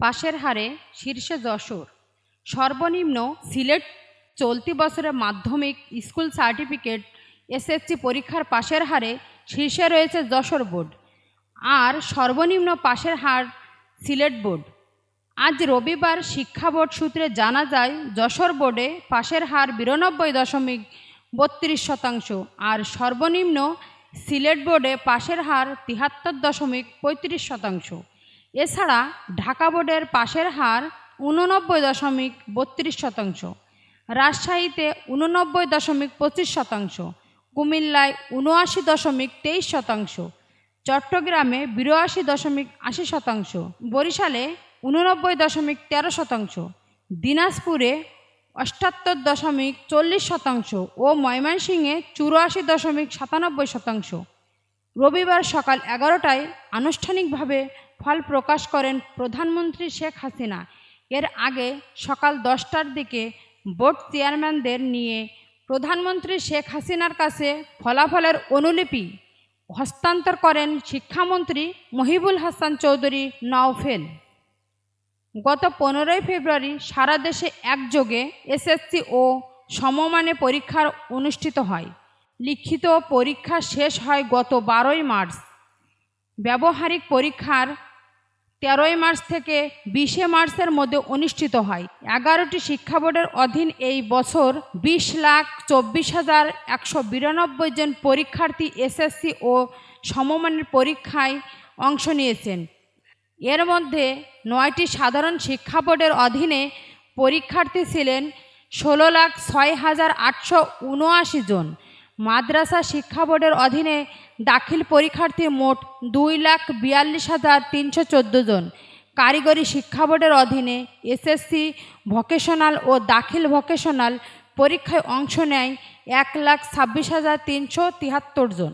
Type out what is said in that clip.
পাশের হারে শীর্ষে যশোর। সর্বনিম্ন সিলেট চলতি বছরের মাধ্যমিক স্কুল সার্টিফিকেট এসএসসি পরীক্ষার পাশের হারে শীর্ষে রয়েছে যশোর বোর্ড আর সর্বনিম্ন পাশের হার সিলেট বোর্ড। আজ রবিবার শিক্ষা বোর্ড সূত্রে জানা যায়, যশোর বোর্ডে পাশের হার বিরানব্বই দশমিক বত্রিশ শতাংশ আর সর্বনিম্ন সিলেট বোর্ডে পাশের হার তিহাত্তর দশমিক পঁয়ত্রিশ শতাংশ। এছাড়া ঢাকা বোর্ডের পাশের হার উননব্বই দশমিক বত্রিশ শতাংশ, রাজশাহীতে উননব্বই দশমিক পঁচিশ শতাংশ, কুমিল্লায় উনআশি দশমিক তেইশ শতাংশ, চট্টগ্রামে বিরাশি দশমিক আশি শতাংশ, বরিশালে উননব্বই দশমিক তেরো শতাংশ, দিনাজপুরে অষ্টাত্তর দশমিক চল্লিশ শতাংশ ও ময়মনসিংহে চুরাশি দশমিক সাতানব্বই শতাংশ। রবিবার সকাল এগারোটায় আনুষ্ঠানিকভাবে ফল প্রকাশ করেন প্রধানমন্ত্রী শেখ হাসিনা। এর আগে সকাল দশটার দিকে বোর্ড চেয়ারম্যানদের নিয়ে প্রধানমন্ত্রী শেখ হাসিনার কাছে ফলাফলের অনুলিপি হস্তান্তর করেন শিক্ষামন্ত্রী মহিবুল হাসান চৌধুরী নওফেল। গত পনেরোই ফেব্রুয়ারি সারা দেশে একযোগে এসএসসি ও সমমানে পরীক্ষার অনুষ্ঠিত হয়। লিখিত পরীক্ষা শেষ হয় গত বারোই মার্চ। ব্যবহারিক পরীক্ষার তেরোই মার্চ থেকে বিশে মার্চের মধ্যে অনুষ্ঠিত হয়। এগারোটি শিক্ষা বোর্ডের অধীন এই বছর বিশ লাখ চব্বিশ হাজার একশো বিরানব্বই জন পরীক্ষার্থী এসএসসি ও সমমানের পরীক্ষায় অংশ নিয়েছেন। এর মধ্যে নয়টি সাধারণ শিক্ষা বোর্ডের অধীনে পরীক্ষার্থী ছিলেন ষোলো লাখ ছয় হাজার আটশো উনআশি জন। মাদ্রাসা শিক্ষা বোর্ডের অধীনে দাখিল পরীক্ষার্থী মোট দুই লাখ বিয়াল্লিশ হাজার তিনশো চোদ্দ জন। কারিগরি শিক্ষা বোর্ডের অধীনে এসএসসি ভোকেশনাল ও দাখিল ভোকেশনাল পরীক্ষায় অংশ নেয় এক লাখ ছাব্বিশ হাজার তিনশো তিয়াত্তর জন।